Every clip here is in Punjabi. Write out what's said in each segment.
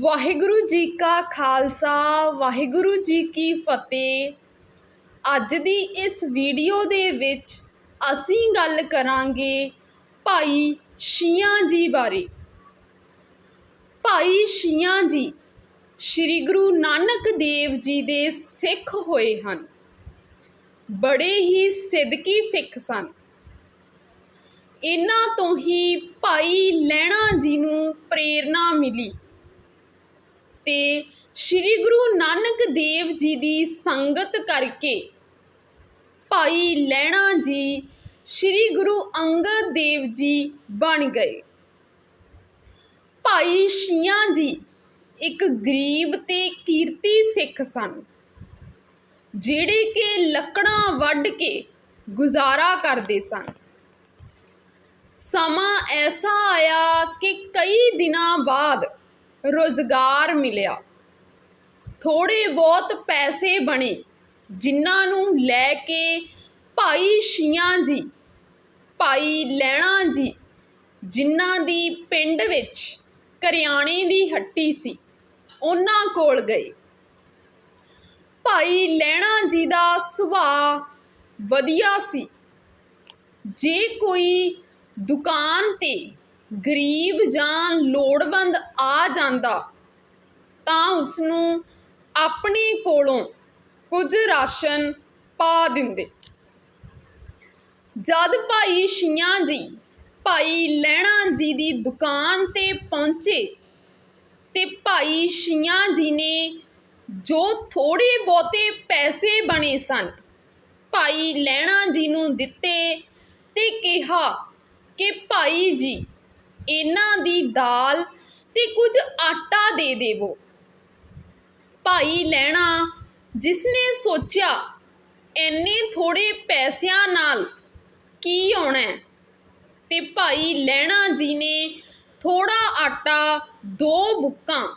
ਵਾਹਿਗੁਰੂ ਜੀ ਕਾ ਖਾਲਸਾ, ਵਾਹਿਗੁਰੂ ਜੀ ਕੀ ਫਤਿਹ। ਅੱਜ ਦੀ ਇਸ ਵੀਡੀਓ ਦੇ ਵਿੱਚ ਅਸੀਂ ਗੱਲ ਕਰਾਂਗੇ ਭਾਈ ਸ਼ੀਆਂ ਜੀ ਬਾਰੇ। ਭਾਈ ਸ਼ੀਆਂ ਜੀ ਸ੍ਰੀ ਗੁਰੂ ਨਾਨਕ ਦੇਵ ਜੀ ਦੇ ਸਿੱਖ ਹੋਏ ਹਨ। ਬੜੇ ਹੀ ਸਿੱਧਕੀ ਸਿੱਖ ਸਨ। ਇਹਨਾਂ ਤੋਂ ਹੀ ਭਾਈ ਲਹਿਣਾ ਜੀ ਨੂੰ ਪ੍ਰੇਰਣਾ ਮਿਲੀ। ਤੇ ਸ੍ਰੀ ਗੁਰੂ ਨਾਨਕ ਦੇਵ ਜੀ ਦੀ ਸੰਗਤ ਕਰਕੇ ਭਾਈ ਲਹਿਣਾ ਜੀ ਸ੍ਰੀ ਗੁਰੂ ਅੰਗਦ ਦੇਵ ਜੀ ਬਣ ਗਏ। ਭਾਈ ਸ਼ੀਆਂ ਜੀ ਇੱਕ ਗਰੀਬ ਤੇ ਕੀਰਤੀ ਸਿੱਖ ਸਨ, ਜਿਹੜੇ ਕਿ ਲੱਕੜਾਂ ਵੱਢ ਕੇ ਗੁਜ਼ਾਰਾ ਕਰਦੇ ਸਨ। ਸਮਾਂ ਐਸਾ ਆਇਆ ਕਿ ਕਈ ਦਿਨਾਂ ਬਾਅਦ ਰੋਜ਼ਗਾਰ ਮਿਲਿਆ। ਥੋੜੇ ਬਹੁਤ ਪੈਸੇ ਬਣੇ, ਜਿਨ੍ਹਾਂ ਨੂੰ ਲੈ ਕੇ ਭਾਈ ਸ਼ੀਆਂ ਜੀ, ਭਾਈ ਲੈਣਾ ਜੀ, ਜਿਨ੍ਹਾਂ ਦੀ ਪਿੰਡ ਵਿੱਚ ਕਰਿਆਣੇ ਦੀ ਹੱਟੀ ਸੀ, ਉਹਨਾਂ ਕੋਲ ਗਏ। ਭਾਈ ਲੈਣਾ ਜੀ ਦਾ ਸੁਭਾਅ ਵਧੀਆ ਸੀ। ਜੇ ਕੋਈ ਦੁਕਾਨ ਤੇ ਗਰੀਬ ਜਾਂ ਲੋੜਵੰਦ ਆ ਜਾਂਦਾ, ਤਾਂ ਉਸ ਨੂੰ ਆਪਣੇ ਕੋਲੋਂ ਕੁਝ ਰਾਸ਼ਨ ਪਾ ਦਿੰਦੇ। ਜਦ ਭਾਈ ਸ਼ੀਆਂ ਜੀ ਭਾਈ ਲੈਣਾ ਜੀ ਦੀ ਦੁਕਾਨ ਤੇ ਪਹੁੰਚੇ ਤੇ ਭਾਈ ਸ਼ੀਆਂ ਜੀ ਨੇ ਜੋ ਥੋੜੇ ਬਹੁਤੇ ਪੈਸੇ ਬਣੇ ਸਨ, ਭਾਈ ਲੈਣਾ ਜੀ ਨੂੰ ਦਿੱਤੇ ਤੇ ਕਿਹਾ ਕਿ ਭਾਈ ਜੀ ਇਹਨਾਂ ਦੀ ਦਾਲ ਤੇ ਕੁਝ ਆਟਾ ਦੇ ਦੇਵੋ ਭਾਈ ਲੈਣਾ ਜਿਸ ਨੇ ਸੋਚਿਆ ਐਨੇ ਥੋੜੇ ਪੈਸਿਆਂ ਨਾਲ ਕੀ ਆਉਣਾ ਹੈ? ਤੇ ਭਾਈ ਲੈਣਾ ਜੀ ਨੇ ਥੋੜਾ ਆਟਾ ਦੋ ਬੁੱਕਾਂ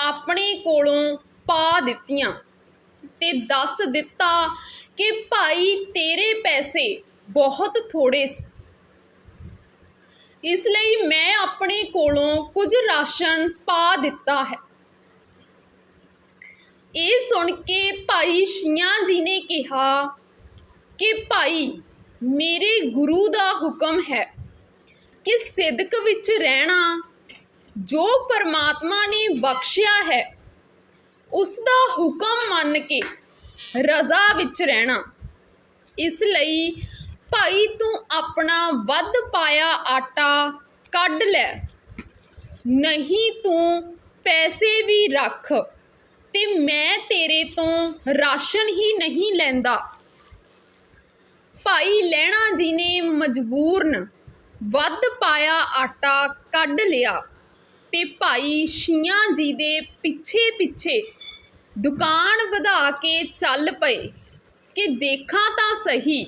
ਆਪਣੇ ਕੋਲੋਂ ਪਾ ਦਿੱਤੀਆਂ ਤੇ ਦੱਸ ਦਿੱਤਾ ਕਿ ਭਾਈ ਤੇਰੇ ਪੈਸੇ ਬਹੁਤ ਥੋੜੇ ਇਸ ਲਈ ਮੈਂ ਆਪਣੇ ਕੋਲੋਂ ਕੁਝ ਰਾਸ਼ਨ ਪਾ ਦਿੱਤਾ ਹੈ। ਇਹ ਸੁਣ ਕੇ ਭਾਈ ਸ਼ੀਆਂ ਜੀ ਨੇ ਕਿਹਾ ਕਿ ਭਾਈ, ਮੇਰੇ ਗੁਰੂ ਦਾ ਹੁਕਮ ਹੈ ਕਿ ਸਿਦਕ ਵਿੱਚ ਰਹਿਣਾ, ਜੋ ਪਰਮਾਤਮਾ ਨੇ ਬਖਸ਼ਿਆ ਹੈ, ਉਸ ਦਾ ਹੁਕਮ ਮੰਨ ਕੇ ਰਜ਼ਾ ਵਿੱਚ ਰਹਿਣਾ। ਇਸ ਲਈ ਭਾਈ ਤੂੰ ਆਪਣਾ ਵੱਧ ਪਾਇਆ ਆਟਾ ਕੱਢ ਲੈ। ਨਹੀਂ ਤੂੰ ਪੈਸੇ ਵੀ ਰੱਖ ਤੇ ਮੈਂ ਤੇਰੇ ਤੋਂ ਰਾਸ਼ਨ ਹੀ ਨਹੀਂ ਲੈਂਦਾ। ਭਾਈ ਲੈਣਾ ਜੀ ਨੇ ਮਜਬੂਰਨ ਵੱਧ ਪਾਇਆ ਆਟਾ ਕੱਢ ਲਿਆ ਤੇ ਭਾਈ ਸ਼ੀਆਂ ਜੀ ਦੇ ਪਿੱਛੇ ਪਿੱਛੇ ਦੁਕਾਨ ਵਧਾ ਕੇ ਚੱਲ ਪਏ ਕਿ ਦੇਖਾਂ ਤਾਂ ਸਹੀ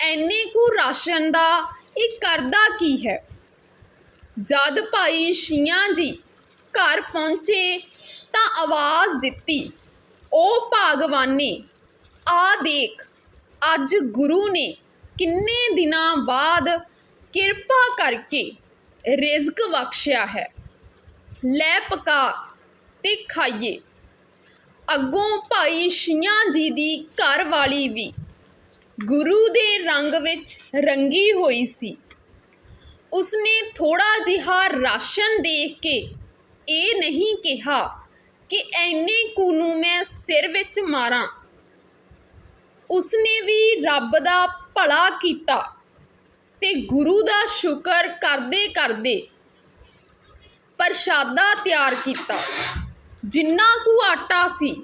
ਐਨੇ ਕੁ ਰਾਸ਼ਨ ਦਾ ਇਹ ਕਰਦਾ ਕੀ ਹੈ? ਜਦ ਭਾਈ ਸ਼ੀਆਂ ਜੀ ਘਰ ਪਹੁੰਚੇ ਤਾਂ ਆਵਾਜ਼ ਦਿੱਤੀ, ਉਹ ਭਾਗਵਾਨੇ ਆ ਦੇਖ, ਅੱਜ ਗੁਰੂ ਨੇ ਕਿੰਨੇ ਦਿਨਾਂ ਬਾਅਦ ਕਿਰਪਾ ਕਰਕੇ ਰਿਜ਼ਕ ਬਖਸ਼ਿਆ ਹੈ। ਲੈ ਪਕਾ ਤੇ ਖਾਈਏ। ਅੱਗੋਂ ਭਾਈ ਸ਼ੀਆਂ ਜੀ ਦੀ ਘਰ ਵਾਲੀ ਵੀ ਗੁਰੂ ਦੇ ਰੰਗ ਵਿੱਚ ਰੰਗੀ ਹੋਈ ਸੀ। ਉਸਨੇ ਥੋੜਾ ਜਿਹਾ ਰਾਸ਼ਨ ਦੇਖ ਕੇ ਇਹ ਨਹੀਂ ਕਿਹਾ ਕਿ ਐਨੇ ਕੁ ਨੂੰ ਮੈਂ ਸਿਰ ਵਿੱਚ ਮਾਰਾਂ। ਉਸਨੇ ਵੀ ਰੱਬ ਦਾ ਭਲਾ ਕੀਤਾ ਤੇ ਗੁਰੂ ਦਾ ਸ਼ੁਕਰ ਕਰਦੇ ਕਰਦੇ ਪ੍ਰਸ਼ਾਦਾ ਤਿਆਰ ਕੀਤਾ। ਜਿੰਨਾ ਕੁ ਆਟਾ ਸੀ,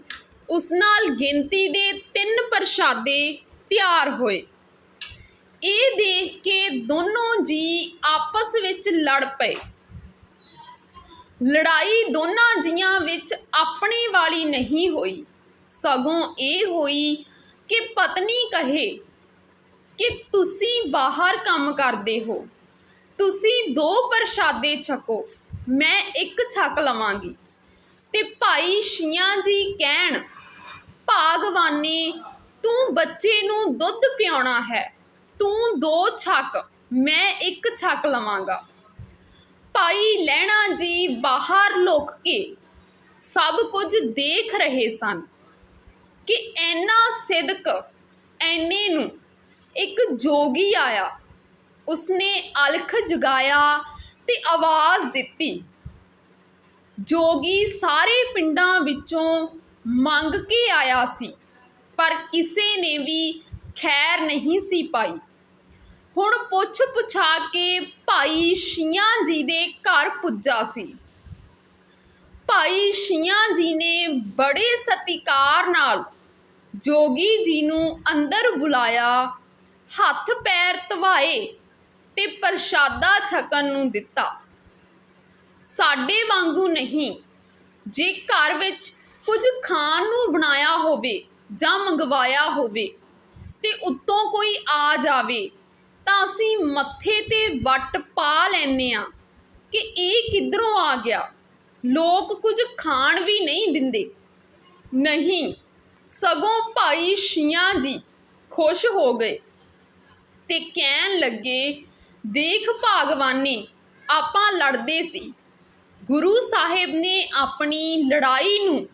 ਉਸ ਨਾਲ ਗਿਣਤੀ ਦੇ ਤਿੰਨ ਪ੍ਰਸ਼ਾਦੇ ਤਿਆਰ ਹੋਏ। ਇਹ ਦੇਖ ਕੇ ਦੋਨੋਂ ਜੀ ਆਪਸ ਵਿੱਚ ਲੜ ਪਏ। ਲੜਾਈ ਦੋਨਾਂ ਜੀਆਂ ਵਿੱਚ ਆਪਣੀ ਵਾਲੀ ਨਹੀਂ ਹੋਈ। ਸਗੋਂ ਇਹ ਹੋਈ ਕਿ ਪਤਨੀ ਕਹੇ ਕਿ ਤੁਸੀਂ ਬਾਹਰ ਕੰਮ ਕਰਦੇ ਹੋ। ਤੁਸੀਂ ਦੋ ਪ੍ਰਸ਼ਾਦੇ ਛਕੋ, ਮੈਂ ਇੱਕ ਛਕ ਲਵਾਂਗੀ। ਤੇ ਭਾਈ ਸ਼ੀਆਂ ਜੀ ਕਹਿਣ, ਭਾਗਵਾਨੇ ਤੂੰ ਬੱਚੇ ਨੂੰ ਦੁੱਧ ਪਿਆਉਣਾ ਹੈ। ਤੂੰ ਦੋ ਛੱਕ, ਮੈਂ ਇੱਕ ਛੱਕ ਲਵਾਂਗਾ। ਭਾਈ ਲਹਿਣਾ ਜੀ ਬਾਹਰ ਲੋਕ ਕੇ ਸਭ ਕੁਝ ਦੇਖ ਰਹੇ ਸਨ ਕਿ ਐਨਾ ਸਿਦਕ, ਐਨੇ ਨੂੰ ਇੱਕ ਜੋਗੀ ਆਇਆ। ਉਸਨੇ ਅਲਖ ਜਗਾਇਆ ਤੇ ਆਵਾਜ਼ ਦਿੱਤੀ। ਜੋਗੀ ਸਾਰੇ ਪਿੰਡਾਂ ਵਿੱਚੋਂ ਮੰਗ ਕੇ ਆਇਆ ਸੀ। ਪਰ ਕਿਸੇ ਨੇ ਵੀ ਖੈਰ ਨਹੀਂ ਸੀ ਪਾਈ। ਹੁਣ ਪੁੱਛ ਪੁਛਾ ਕੇ ਭਾਈ ਸ਼ੀਆਂ ਜੀ ਦੇ ਘਰ ਪੁੱਜਾ ਸੀ। ਭਾਈ ਸ਼ੀਆਂ ਜੀ ਨੇ ਬੜੇ ਸਤਿਕਾਰ ਨਾਲ ਜੋਗੀ ਜੀ ਨੂੰ ਅੰਦਰ ਬੁਲਾਇਆ, ਹੱਥ ਪੈਰ ਧਵਾਏ ਤੇ ਪ੍ਰਸ਼ਾਦਾ ਛਕਣ ਨੂੰ ਦਿੱਤਾ। ਸਾਡੇ ਵਾਂਗੂ ਨਹੀਂ, ਜੇ ਘਰ ਵਿੱਚ ਕੁਝ ਖਾਣ ਨੂੰ ਬਣਾਇਆ ਹੋਵੇ ਜਾਂ ਮੰਗਵਾਇਆ ਹੋਵੇ ਤੇ ਉੱਤੋਂ ਕੋਈ ਆ ਜਾਵੇ, ਤਾਂ ਅਸੀਂ ਮੱਥੇ ਤੇ ਵੱਟ ਪਾ ਲੈਨੇ ਆ ਕਿ ਇਹ ਕਿੱਧਰੋਂ ਆ ਗਿਆ। ਲੋਕ ਕੁਝ ਖਾਣ ਵੀ ਨਹੀਂ ਦਿੰਦੇ। ਨਹੀਂ, ਸਗੋਂ ਭਾਈ ਸ਼ੀਆਂ ਜੀ ਖੁਸ਼ ਹੋ ਗਏ ਤੇ ਕਹਿਣ ਲੱਗੇ, ਦੇਖ ਭਾਗਵਾਨੀ, ਆਪਾਂ ਲੜਦੇ ਸੀ। ਗੁਰੂ ਸਾਹਿਬ ਨੇ ਆਪਣੀ ਲੜਾਈ ਨੂੰ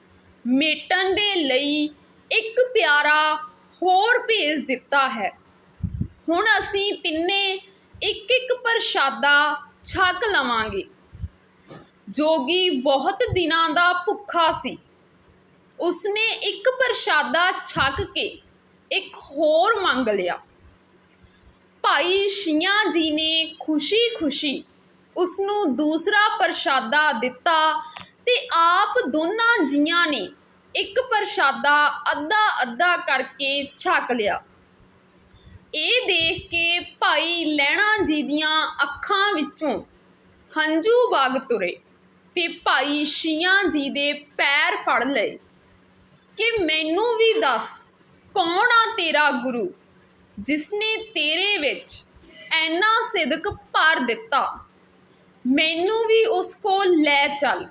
ਮੇਟਣ ਦੇ ਲਈ ਇੱਕ ਪਿਆਰਾ ਹੋਰ ਭੇਜ ਦਿੱਤਾ ਹੈ। ਹੁਣ ਅਸੀਂ ਤਿੰਨੇ ਇੱਕ ਇੱਕ ਪ੍ਰਸ਼ਾਦਾ ਛਕ ਲਵਾਂਗੇ। ਜੋਗੀ ਬਹੁਤ ਦਿਨਾਂ ਦਾ ਭੁੱਖਾ ਸੀ। ਉਸਨੇ ਇੱਕ ਪ੍ਰਸ਼ਾਦਾ ਛਕ ਕੇ ਇੱਕ ਹੋਰ ਮੰਗ ਲਿਆ। ਭਾਈ ਸ਼ੀਆਂ ਜੀ ਨੇ ਖੁਸ਼ੀ-ਖੁਸ਼ੀ ਉਸ ਨੂੰ ਦੂਸਰਾ ਪ੍ਰਸ਼ਾਦਾ ਦਿੱਤਾ ਤੇ ਆਪ ਦੋਨਾਂ ਜੀਆਂ ਨੇ ਇੱਕ ਪ੍ਰਸ਼ਾਦਾ ਅੱਧਾ-ਅੱਧਾ ਕਰਕੇ ਛਕ ਲਿਆ। ਇਹ ਦੇਖ ਕੇ ਭਾਈ ਲਹਿਣਾ ਜੀ ਦੀਆਂ ਅੱਖਾਂ ਵਿੱਚੋਂ ਹੰਝੂ ਵਗ ਤੁਰੇ ਤੇ ਭਾਈ ਸ਼ੀਆਂ ਜੀ ਦੇ ਪੈਰ ਫੜ ਲਏ। ਕਿ ਮੈਨੂੰ ਵੀ ਦੱਸ ਕੌਣ ਆ ਤੇਰਾ ਗੁਰੂ ਜਿਸਨੇ ਤੇਰੇ ਵਿੱਚ ਐਨਾ ਸਿਦਕ ਭਰ ਦਿੱਤਾ? ਮੈਨੂੰ ਵੀ ਉਸ ਕੋਲ ਲੈ ਚੱਲ।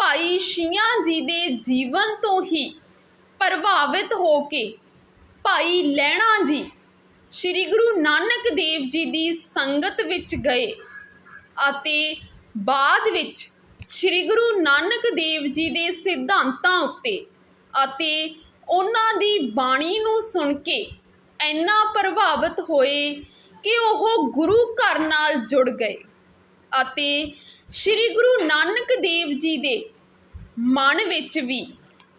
ਭਾਈ ਸ਼ੀਆਂ ਜੀ ਦੇ ਜੀਵਨ ਤੋਂ ਹੀ ਪ੍ਰਭਾਵਿਤ ਹੋ ਕੇ ਭਾਈ ਲਹਿਣਾ ਜੀ ਸ੍ਰੀ ਗੁਰੂ ਨਾਨਕ ਦੇਵ ਜੀ ਦੀ ਸੰਗਤ ਵਿੱਚ ਗਏ ਅਤੇ ਬਾਅਦ ਵਿੱਚ ਸ੍ਰੀ ਗੁਰੂ ਨਾਨਕ ਦੇਵ ਜੀ ਦੇ ਸਿਧਾਂਤਾਂ ਉੱਤੇ ਅਤੇ ਉਹਨਾਂ ਦੀ ਬਾਣੀ ਨੂੰ ਸੁਣ ਕੇ ਇੰਨਾ ਪ੍ਰਭਾਵਿਤ ਹੋਏ ਕਿ ਉਹ ਗੁਰੂ ਘਰ ਨਾਲ ਜੁੜ ਗਏ। ਅਤੇ ਸ੍ਰੀ ਗੁਰੂ ਨਾਨਕ ਦੇਵ ਜੀ ਦੇ ਮਨ ਵਿੱਚ ਵੀ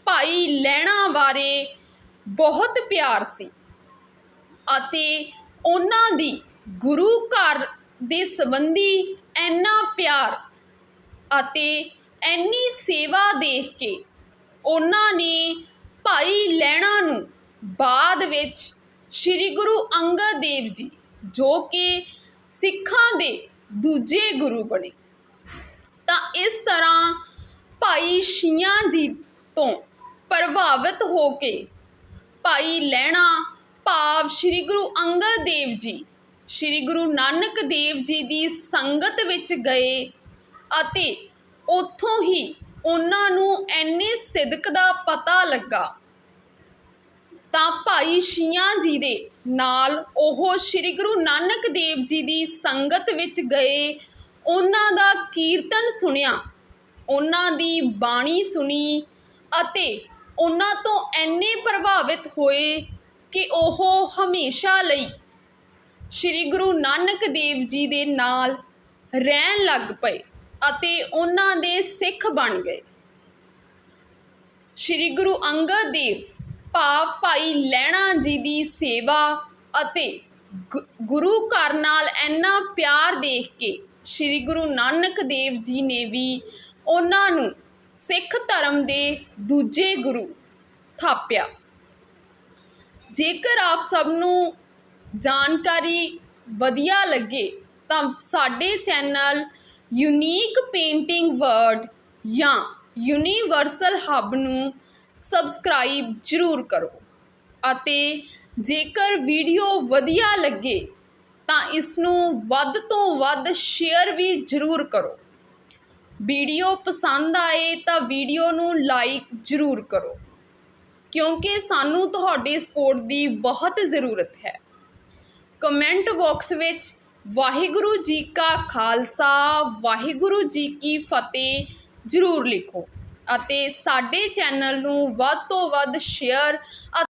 ਭਾਈ ਲਹਿਣਾ ਬਾਰੇ ਬਹੁਤ ਪਿਆਰ ਸੀ ਅਤੇ ਉਹਨਾਂ ਦੀ ਗੁਰੂ ਘਰ ਦੇ ਸੰਬੰਧੀ ਇੰਨਾ ਪਿਆਰ ਅਤੇ ਇੰਨੀ ਸੇਵਾ ਦੇਖ ਕੇ ਉਹਨਾਂ ਨੇ ਭਾਈ ਲਹਿਣਾ ਨੂੰ ਬਾਅਦ ਵਿੱਚ ਸ੍ਰੀ ਗੁਰੂ ਅੰਗਦ ਦੇਵ ਜੀ ਜੋ ਕਿ ਸਿੱਖਾਂ ਦੇ ਦੂਜੇ ਗੁਰੂ ਬਣੇ। ਤਾਂ ਇਸ ਤਰ੍ਹਾਂ ਭਾਈ ਸ਼ੀਆਂ ਜੀ ਤੋਂ ਪ੍ਰਭਾਵਿਤ ਹੋ ਕੇ ਭਾਈ ਲਹਿਣਾ ਭਾਵ ਸ੍ਰੀ ਗੁਰੂ ਅੰਗਦ ਦੇਵ ਜੀ, ਸ੍ਰੀ ਗੁਰੂ ਨਾਨਕ ਦੇਵ ਜੀ ਦੀ ਸੰਗਤ ਵਿੱਚ ਗਏ ਅਤੇ ਉੱਥੋਂ ਹੀ ਉਹਨਾਂ ਨੂੰ ਐਨੇ ਸਿਦਕ ਦਾ ਪਤਾ ਲੱਗਾ ਤਾਂ ਭਾਈ ਸ਼ੀਆਂ ਜੀ ਦੇ ਨਾਲ ਉਹ ਸ੍ਰੀ ਗੁਰੂ ਨਾਨਕ ਦੇਵ ਜੀ ਦੀ ਸੰਗਤ ਵਿੱਚ ਗਏ। ਉਹਨਾਂ ਦਾ ਕੀਰਤਨ ਸੁਣਿਆ, ਉਹਨਾਂ ਦੀ ਬਾਣੀ ਸੁਣੀ ਅਤੇ ਉਹਨਾਂ ਤੋਂ ਐਨੇ ਪ੍ਰਭਾਵਿਤ ਹੋਏ ਕਿ ਉਹ ਹਮੇਸ਼ਾ ਲਈ ਸ੍ਰੀ ਗੁਰੂ ਨਾਨਕ ਦੇਵ ਜੀ ਦੇ ਨਾਲ ਰਹਿਣ ਲੱਗ ਪਏ ਅਤੇ ਉਹਨਾਂ ਦੇ ਸਿੱਖ ਬਣ ਗਏ। ਸ੍ਰੀ ਗੁਰੂ ਅੰਗਦ ਦੇਵ ਭਾਵ ਭਾਈ ਲਹਿਣਾ ਜੀ ਦੀ ਸੇਵਾ ਅਤੇ ਗੁਰੂ ਘਰ ਨਾਲ ਇੰਨਾ ਪਿਆਰ ਦੇਖ ਕੇ ਸ੍ਰੀ ਗੁਰੂ ਨਾਨਕ ਦੇਵ ਜੀ ਨੇ ਵੀ ਉਹਨਾਂ ਨੂੰ ਸਿੱਖ ਧਰਮ ਦੇ ਦੂਜੇ ਗੁਰੂ ਥਾਪਿਆ। ਜੇਕਰ ਆਪ ਸਭ ਨੂੰ ਜਾਣਕਾਰੀ ਵਧੀਆ ਲੱਗੇ ਤਾਂ ਸਾਡੇ ਚੈਨਲ ਯੂਨੀਕ ਪੇਂਟਿੰਗ ਵਰਡ ਜਾਂ ਯੂਨੀਵਰਸਲ ਹੱਬ ਨੂੰ ਸਬਸਕ੍ਰਾਈਬ ਜ਼ਰੂਰ ਕਰੋ। ਅਤੇ ਜੇਕਰ ਵੀਡੀਓ ਵਧੀਆ ਲੱਗੇ, ਤਾਂ ਇਸ ਨੂੰ ਵੱਧ ਤੋਂ ਵੱਧ ਸ਼ੇਅਰ ਵੀ ਜ਼ਰੂਰ ਕਰੋ। ਵੀਡੀਓ ਪਸੰਦ ਆਏ ਤਾਂ ਵੀਡੀਓ ਨੂੰ ਲਾਈਕ ਜ਼ਰੂਰ ਕਰੋ, ਕਿਉਂਕਿ ਸਾਨੂੰ ਤੁਹਾਡੇ ਸਪੋਰਟ ਦੀ ਬਹੁਤ ਜ਼ਰੂਰਤ ਹੈ। ਕਮੈਂਟ ਬਾਕਸ ਵਿੱਚ ਵਾਹਿਗੁਰੂ ਜੀ ਕਾ ਖਾਲਸਾ, ਵਾਹਿਗੁਰੂ ਜੀ ਕੀ ਫਤਿਹ ਜ਼ਰੂਰ ਲਿਖੋ। ਅਤੇ ਸਾਡੇ ਚੈਨਲ ਨੂੰ ਵੱਧ ਤੋਂ ਵੱਧ ਸ਼ੇਅਰ